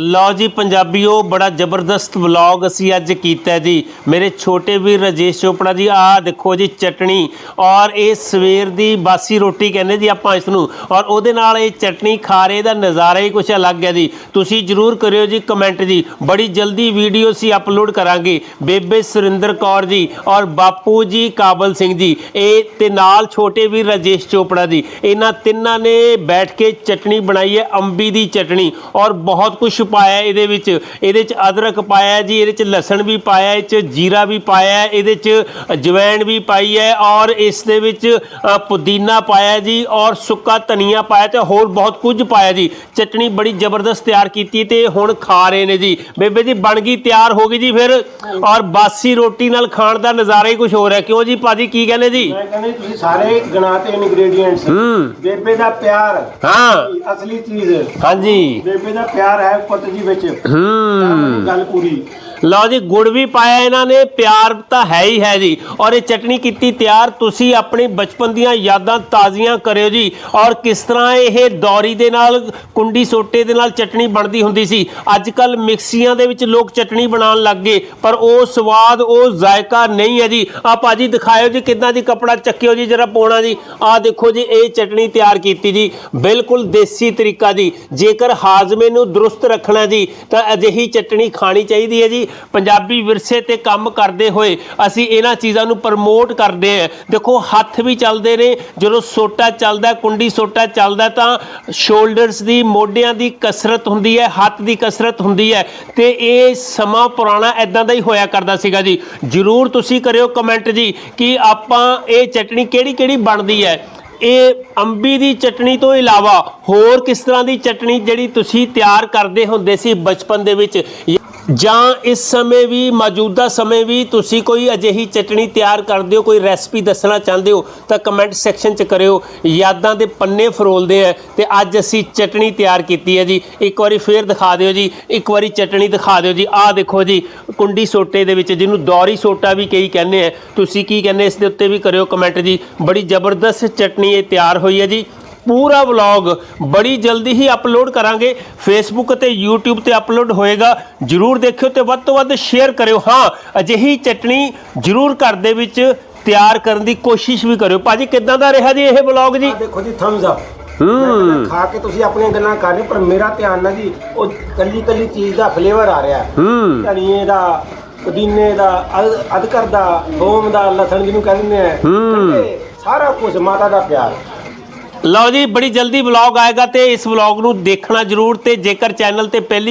ਲਓ ਜੀ ਪੰਜਾਬੀਓ, ਬੜਾ ਜ਼ਬਰਦਸਤ ਵਲੌਗ ਅਸੀਂ ਅੱਜ ਕੀਤਾ ਜੀ। ਮੇਰੇ ਛੋਟੇ ਵੀਰ ਰਜੇਸ਼ ਚੋਪੜਾ ਜੀ, ਆਹ ਦੇਖੋ ਜੀ ਚਟਣੀ। ਔਰ ਇਹ ਸਵੇਰ ਦੀ ਬਾਸੀ ਰੋਟੀ ਕਹਿੰਦੇ ਜੀ ਆਪਾਂ ਇਸ ਨੂੰ। ਔਰ ਉਹਦੇ ਨਾਲ ਇਹ ਚਟਣੀ ਖਾਰੇ ਦਾ ਨਜ਼ਾਰਾ ਹੀ ਕੁਛ ਅਲੱਗ ਹੈ ਜੀ। ਤੁਸੀਂ ਜਰੂਰ ਕਰਿਓ ਜੀ ਕਮੈਂਟ ਜੀ। ਬੜੀ ਜਲਦੀ ਵੀਡੀਓ ਅਸੀਂ ਅਪਲੋਡ ਕਰਾਂਗੇ। ਬੇਬੇ ਸੁਰਿੰਦਰ ਕੌਰ ਜੀ ਔਰ ਬਾਪੂ ਜੀ ਕਾਬਲ ਸਿੰਘ ਜੀ। ਇਹ ਤੇ ਨਾਲ ਛੋਟੇ ਵੀਰ ਰਜੇਸ਼ ਚੋਪੜਾ ਜੀ। ਇਹਨਾਂ ਤਿੰਨਾਂ ਨੇ ਬੈਠ ਕੇ ਚਟਣੀ ਬਣਾਈ ਹੈ, ਅੰਬੀ ਦੀ ਚਟਣੀ। ਔਰ ਬਹੁਤ ਕੁਝ ਪਾਇਆ ਹੈ ਇਹਦੇ ਵਿੱਚ। ਇਹਦੇ ਚ ਅਦਰਕ ਪਾਇਆ ਹੈ ਜੀ ਇਹਦੇ ਚ ਲਸਣ ਵੀ ਪਾਇਆ ਹੈ, ਇਹ ਚ ਜੀਰਾ ਵੀ ਪਾਇਆ ਹੈ, ਇਹਦੇ ਚ ਜਵੈਣ ਵੀ ਪਾਈ ਹੈ ਔਰ ਇਸ ਦੇ ਵਿੱਚ ਪੁਦੀਨਾ ਪਾਇਆ ਹੈ ਜੀ ਔਰ ਸੁੱਕਾ ਧਨੀਆ ਪਾਇਆ ਤੇ ਹੋਰ ਬਹੁਤ ਕੁਝ ਪਾਇਆ ਜੀ। ਚਟਣੀ ਬੜੀ ਜ਼ਬਰਦਸਤ ਤਿਆਰ ਕੀਤੀ ਤੇ ਹੁਣ ਖਾ ਰਹੇ ਨੇ ਜੀ। ਬੇਬੇ ਜੀ ਬਣ ਗਈ ਤਿਆਰ ਹੋ ਗਈ ਜੀ ਫਿਰ। ਔਰ ਬਾਸੀ ਰੋਟੀ ਨਾਲ ਖਾਣ ਦਾ ਨਜ਼ਾਰਾ ਹੀ ਕੁਝ ਹੋ। ਰਿਹਾ ਕਿਉਂ ਜੀ? ਭਾਜੀ ਕੀ ਕਹਿੰਦੇ ਜੀ? ਮੈਂ ਕਹਿੰਦਾ ਤੁਸੀਂ ਸਾਰੇ ਗਣਾਤੇ ਇਨਗਰੀਡੀਐਂਟਸ ਹੂੰ। ਬੇਬੇ ਦਾ ਪਿਆਰ। ਹਾਂ। ਅਸਲੀ ਚੀਜ਼। ਹਾਂਜੀ। ਬੇਬੇ ਦਾ ਪਿਆਰ ਹੈ ਪੁੱਤ ਜੀ ਵਿੱਚ। ਹੂੰ। ਗੱਲ ਪੂਰੀ। ਲਓ ਜੀ, ਗੁੜ ਵੀ ਪਾਇਆ ਇਹਨਾਂ ਨੇ, ਪਿਆਰ ਤਾਂ ਹੈ ਹੀ ਹੈ ਜੀ। ਔਰ ਇਹ ਚਟਣੀ ਕੀਤੀ ਤਿਆਰ, ਤੁਸੀਂ ਆਪਣੀ ਬਚਪਨ ਦੀਆਂ ਯਾਦਾਂ ਤਾਜ਼ੀਆਂ ਕਰਿਓ ਜੀ। ਔਰ ਕਿਸ ਤਰ੍ਹਾਂ ਇਹ ਦੌਰੀ ਦੇ ਨਾਲ, ਕੁੰਡੀ ਸੋਟੇ ਦੇ ਨਾਲ ਚਟਣੀ ਬਣਦੀ ਹੁੰਦੀ ਸੀ। ਅੱਜ ਕੱਲ ਮਿਕਸੀਆਂ ਦੇ ਵਿੱਚ ਲੋਕ ਚਟਣੀ ਬਣਾਉਣ ਲੱਗ ਗਏ, ਪਰ ਉਹ ਸਵਾਦ, ਉਹ ਜ਼ਾਇਕਾ ਨਹੀਂ ਹੈ ਜੀ। ਆ ਭਾਜੀ ਦਿਖਾਇਓ ਜੀ, ਕਿੱਦਾਂ ਦੀ ਕਪੜਾ ਚੱਕਿਓ ਜੀ, ਜਰਾ ਪੋਣਾ ਜੀ। ਆ ਦੇਖੋ ਜੀ, ਇਹ ਚਟਣੀ ਤਿਆਰ ਕੀਤੀ ਜੀ। ਬਿਲਕੁਲ ਦੇਸੀ ਤਰੀਕਾ ਜੀ। ਜੇਕਰ ਹਾਜ਼ਮੇ ਨੂੰ ਦਰੁਸਤ ਰੱਖਣਾ ਜੀ, ਤਾਂ ਅਜਿਹੀ ਚਟਣੀ ਖਾਣੀ ਚਾਹੀਦੀ ਹੈ ਜੀ। ਪੰਜਾਬੀ ਵਿਰਸੇ ਤੇ ਕੰਮ ਕਰਦੇ ਹੋਏ ਅਸੀਂ ਇਹਨਾਂ ਚੀਜ਼ਾਂ ਨੂੰ ਪ੍ਰਮੋਟ ਕਰਦੇ ਹਾਂ। ਦੇਖੋ, ਹੱਥ ਵੀ ਚੱਲਦੇ ਨੇ, ਜਦੋਂ ਸੋਟਾ ਚੱਲਦਾ, ਕੁੰਡੀ ਸੋਟਾ ਚੱਲਦਾ ਤਾਂ ਸ਼ੋਲਡਰਸ ਦੀ, ਮੋਢਿਆਂ ਦੀ ਕਸਰਤ ਹੁੰਦੀ ਹੈ, ਹੱਥ ਦੀ ਕਸਰਤ ਹੁੰਦੀ ਹੈ ਤੇ ਇਹ ਸਮਾਂ ਪੁਰਾਣਾ ਐਦਾਂ ਦਾ ਹੀ ਹੋਇਆ ਕਰਦਾ ਸੀਗਾ ਜੀ। ਜਰੂਰ ਤੁਸੀਂ ਕਰਿਓ ਕਮੈਂਟ ਜੀ ਕਿ ਆਪਾਂ ਇਹ ਚਟਣੀ ਕਿਹੜੀ ਕਿਹੜੀ ਬਣਦੀ ਹੈ? ਇਹ ਅੰਬੀ ਦੀ ਚਟਣੀ ਤੋਂ ਇਲਾਵਾ ਹੋਰ ਕਿਸ ਤਰ੍ਹਾਂ ਦੀ ਚਟਣੀ ਜਿਹੜੀ ਤੁਸੀਂ ਤਿਆਰ ਕਰਦੇ ਹੁੰਦੇ ਸੀ ਬਚਪਨ ਦੇ ਵਿੱਚ? ਜਾਂ ਇਸ ਸਮੇਂ ਵੀ, ਮੌਜੂਦਾ ਸਮੇਂ ਵੀ ਤੁਸੀਂ ਕੋਈ ਅਜਿਹੀ ਚਟਣੀ ਤਿਆਰ ਕਰਦੇ ਹੋ, ਕੋਈ ਰੈਸਪੀ ਦੱਸਣਾ ਚਾਹੁੰਦੇ ਹੋ, ਤਾਂ ਕਮੈਂਟ ਸੈਕਸ਼ਨ 'ਚ ਕਰਿਓ। ਯਾਦਾਂ ਦੇ ਪੰਨੇ ਫਰੋਲਦੇ ਆ ਤੇ ਅੱਜ ਅਸੀਂ ਚਟਣੀ ਤਿਆਰ ਕੀਤੀ ਹੈ ਜੀ। ਇੱਕ ਵਾਰੀ ਫੇਰ ਦਿਖਾ ਦਿਓ ਜੀ। ਇੱਕ ਵਾਰੀ ਚਟਣੀ ਦਿਖਾ ਦਿਓ ਜੀ। ਆਹ ਦੇਖੋ ਜੀ, ਕੁੰਡੀ ਸੋਟੇ ਦੇ ਵਿੱਚ, ਜਿਹਨੂੰ ਦੌਰੀ ਸੋਟਾ ਵੀ ਕਈ ਕਹਿੰਦੇ ਆ। ਤੁਸੀਂ ਕੀ ਕਹਿੰਦੇ ਇਸ ਦੇ ਉੱਤੇ ਵੀ ਕਰਿਓ ਕਮੈਂਟ ਜੀ। ਬੜੀ ਜ਼ਬਰਦਸਤ ਚਟਣੀ ਇਹ ਤਿਆਰ ਹੋਈ ਹੈ ਜੀ। ਪੂਰਾ ਵਲੌਗ ਬੜੀ ਜਲਦੀ ਹੀ ਅਪਲੋਡ ਕਰਾਂਗੇ। ਫੇਸਬੁੱਕ ਤੇ YouTube ਤੇ ਅਪਲੋਡ ਹੋਏਗਾ। ਜਰੂਰ ਦੇਖਿਓ ਤੇ ਵੱਧ ਤੋਂ ਵੱਧ ਸ਼ੇਅਰ ਕਰਿਓ। ਹਾਂ ਅਜਿਹੀ ਚਟਣੀ ਜਰੂਰ ਘਰ ਦੇ ਵਿੱਚ ਤਿਆਰ ਕਰਨ ਦੀ ਕੋਸ਼ਿਸ਼ ਵੀ ਕਰਿਓ। ਭਾਜੀ ਕਿੱਦਾਂ ਦਾ ਰਿਹਾ ਜੀ ਇਹ ਵਲੌਗ ਜੀ? ਦੇਖੋ ਜੀ ਥੰਬਸ ਅਪ ਹੂੰ। ਖਾ ਕੇ ਤੁਸੀਂ ਆਪਣੀਆਂ ਗੱਲਾਂ ਕਰ ਰਹੇ ਪਰ ਮੇਰਾ ਧਿਆਨ ਨਾ ਜੀ ਉਹ ਕੱਲੀ ਕੱਲੀ ਚੀਜ਼ ਦਾ ਫਲੇਵਰ ਆ ਰਿਹਾ। ਹੂੰ। ਧਨੀਏ ਦਾ ਪੁਦੀਨੇ ਦਾ ਅਦ- ਅਦਰਕ ਦਾ ਥੋਮ ਦਾ ਲਸਣ ਜਿਹਨੂੰ ਕਹਿੰਦੇ ਆ। ਸਾਰਾ ਕੁਝ ਮਾਤਾ ਦਾ ਪਿਆਰ। ਲਓ ਜੀ, ਬੜੀ ਜਲਦੀ ਵਲੌਗ ਆਏਗਾ ਤੇ ਇਸ ਵਲੌਗ ਨੂੰ ਦੇਖਣਾ ਜਰੂਰ ਤੇ ਜੇਕਰ ਚੈਨਲ ਤੇ ਪਹਿਲੀ ਵਾਰ